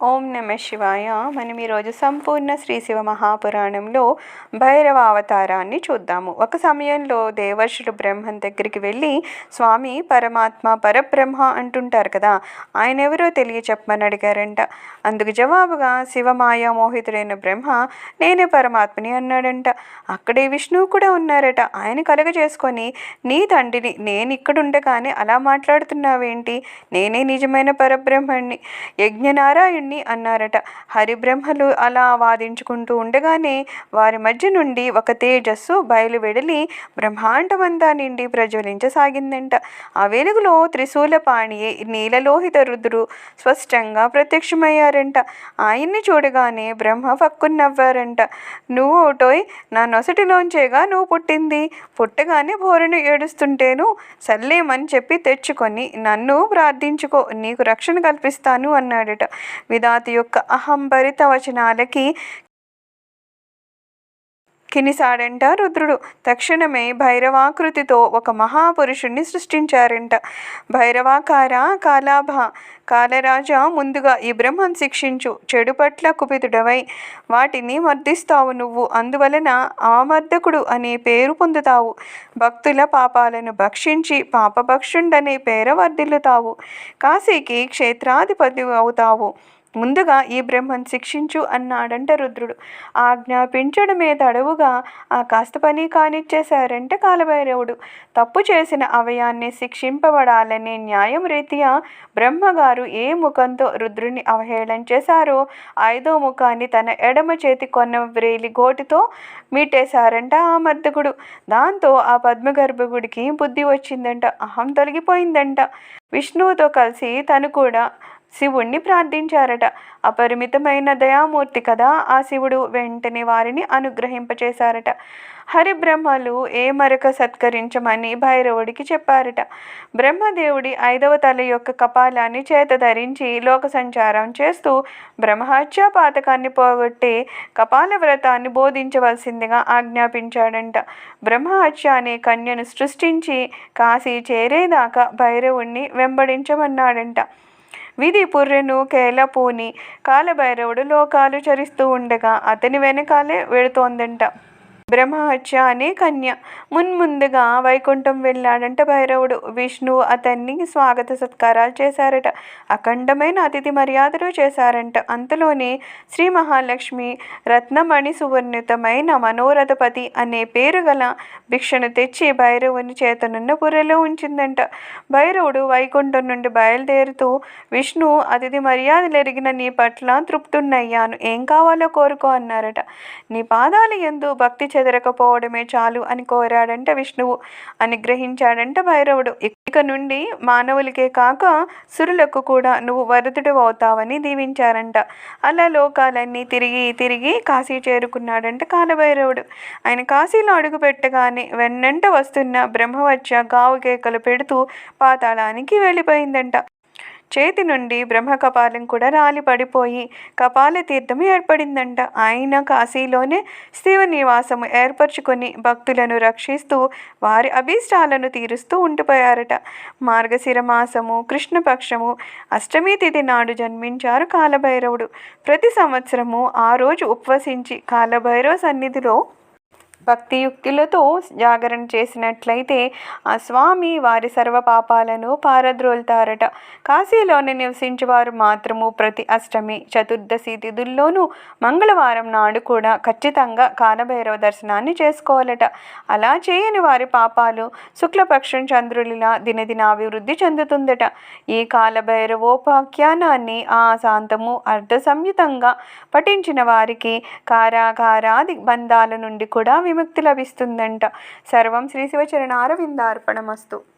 ఓం నమ శివాయ. మనం ఈరోజు సంపూర్ణ శ్రీ శివ మహాపురాణంలో భైరవ అవతారాన్ని చూద్దాము. ఒక సమయంలో దేవర్షుడు బ్రహ్మం దగ్గరికి వెళ్ళి స్వామి పరమాత్మ పరబ్రహ్మ అంటుంటారు కదా. ఆయన ఎవరో తెలియ చెప్పమని అడిగారంట. అందుకు జవాబుగా శివమాయ మోహితుడైన బ్రహ్మ నేనే పరమాత్మని అన్నాడంట. అక్కడే విష్ణువు కూడా ఉన్నారట. ఆయన కలగ చేసుకొని నీ తండ్రిని నేను ఇక్కడ ఉండగానే అలా మాట్లాడుతున్నావేంటి? నేనే నిజమైన పరబ్రహ్మణ్ణి. యజ్ఞనారాయణ్ణి అన్నారట. హరిబ్రహ్మలు అలా వాదించుకుంటూ ఉండగానే వారి మధ్య నుండి ఒక తేజస్సు బయలువెడలి బ్రహ్మాండమంతా నిండి ప్రజ్వలించసాగిందంట. ఆ వెలుగులో త్రిశూలపాణి నీలలోహిత రుద్రుడు స్పష్టంగా ప్రత్యక్షమయ్యారంట. ఆయన్ని చూడగానే బ్రహ్మ ఫక్కున్నవ్వారంట. నువ్వు ఓటోయ్ నా నొసటిలోంచేగా నువ్వు పుట్టింది. పుట్టగానే బోరను ఏడుస్తుంటేను సర్లేమని చెప్పి తెచ్చుకొని నన్ను ప్రార్థించుకో నీకు రక్షణ కల్పిస్తాను అన్నాడట. విధాతి యొక్క అహంభరిత వచనాలకి కినిసాడంట రుద్రుడు. తక్షణమే భైరవాకృతితో ఒక మహాపురుషుణ్ణి సృష్టించారంట. భైరవాకార కాలాభ కాలరాజా ముందుగా ఈ బ్రహ్మం శిక్షించు చెడు పట్ల కుపితుడవై వాటిని మర్దిస్తావు నువ్వు. అందువలన ఆమర్దకుడు అనే పేరు పొందుతావు. భక్తుల పాపాలను భక్షించి పాపభక్షుండనే పేర వర్ధిల్లుతావు. కాశీకి క్షేత్రాధిపతి అవుతావు. ముందుగా ఈ బ్రహ్మను శిక్షించు అన్నాడంట రుద్రుడు. ఆజ్ఞాపించడమే తడవుగా ఆ కాస్త పని కానిచ్చేశారంట కాలభైరవుడు. తప్పు చేసిన అవయాన్ని శిక్షింపబడాలనే న్యాయం రీత్యా బ్రహ్మగారు ఏ ముఖంతో రుద్రుని అవహేళన చేశారో ఐదో ముఖాన్ని తన ఎడమ చేతి కొన్న వ్రేలి గోటితో మీటేశారంట ఆ మర్దకుడు. దాంతో ఆ పద్మగర్భగుడికి బుద్ధి వచ్చిందంట అహం తొలగిపోయిందంట. విష్ణువుతో కలిసి తను కూడా శివుణ్ణి ప్రార్థించారట. అపరిమితమైన దయామూర్తి కదా ఆ శివుడు. వెంటనే వారిని అనుగ్రహింపచేశారట. హరిబ్రహ్మలు ఏ మరొక సత్కరించమని భైరవుడికి చెప్పారట. బ్రహ్మదేవుడి ఐదవ తల యొక్క కపాలాన్ని చేత ధరించి లోక సంచారం చేస్తూ బ్రహ్మహత్య పాతకాన్ని పోగొట్టే కపాల వ్రతాన్ని బోధించవలసిందిగా ఆజ్ఞాపించాడంట. బ్రహ్మహత్య అనే కన్యను సృష్టించి కాశీ చేరేదాకా భైరవుణ్ణి వెంబడించమన్నాడంట. విధి పుర్రెను కేలపూని కాలభైరవుడు లోకాలు చరిస్తూ ఉండగా అతని వెనకాలే వెళుతోందంట బ్రహ్మహత్య అనే కన్య. మున్ముందుగా వైకుంఠం వెళ్ళాడంట భైరవుడు. విష్ణువు అతన్ని స్వాగత సత్కారాలు చేశారట. అఖండమైన అతిథి మర్యాదలు చేశారంట. అంతలోనే శ్రీ మహాలక్ష్మి రత్నమణి సువర్ణితమైన మనోరథపతి అనే పేరు గల భిక్షను తెచ్చి భైరవుని చేతనున్న పుర్రెలో ఉంచిందంట. భైరవుడు వైకుంఠం నుండి బయలుదేరుతూ విష్ణు అతిథి మర్యాదలు ఎరిగిన నీ పట్ల తృప్తున్నయ్యాను ఏం కావాలో కోరుకో అన్నారట. నీ పాదాలు ఎందు భక్తి చెదరకపోవడమే చాలు అని కోరాడంట విష్ణువు. అనుగ్రహించాడంట భైరవుడు. ఇక నుండి మానవులకే కాక సురులకు కూడా నువ్వు వరదుడు అవుతావని దీవించారంట. అలా లోకాలన్నీ తిరిగి తిరిగి కాశీ చేరుకున్నాడంట కాలభైరవుడు. ఆయన కాశీలో అడుగు పెట్టగానే వెన్నంట వస్తున్న బ్రహ్మవచ్చ గావు కేకలు పెడుతూ పాతాళానికి వెళ్ళిపోయిందంట. చేతి నుండి బ్రహ్మ కపాలం కూడా రాలి పడిపోయి కపాల తీర్థం ఏర్పడిందంట. ఆయన కాశీలోనే శివ నివాసము ఏర్పరచుకొని భక్తులను రక్షిస్తూ వారి అభీష్టాలను తీరుస్తూ ఉండిపోయారట. మార్గశిర మాసము కృష్ణపక్షము అష్టమి తిథి నాడు జన్మించారు కాలభైరవుడు. ప్రతి సంవత్సరము ఆ రోజు ఉపవసించి కాలభైరవ సన్నిధిలో భక్తియుక్తులతో జాగరణ చేసినట్లయితే ఆ స్వామి వారి సర్వ పాపాలను పారద్రోల్తారట. కాశీలోని నివసించేవారు మాత్రము ప్రతి అష్టమి చతుర్దశి తిథుల్లోనూ మంగళవారం నాడు కూడా ఖచ్చితంగా కాలభైరవ దర్శనాన్ని చేసుకోవాలట. అలా చేయని వారి పాపాలు శుక్లపక్షం చంద్రులిలా దినదిన అభివృద్ధి చెందుతుందట. ఈ కాలభైరవోపాఖ్యానాన్ని ఆ శాంతము అర్ధ సంయుతంగా పఠించిన వారికి కారాగారాది బంధాల నుండి కూడా విముక్తి లభిస్తుందంట. సర్వం శ్రీ శివచరణార విందార్పణమస్తు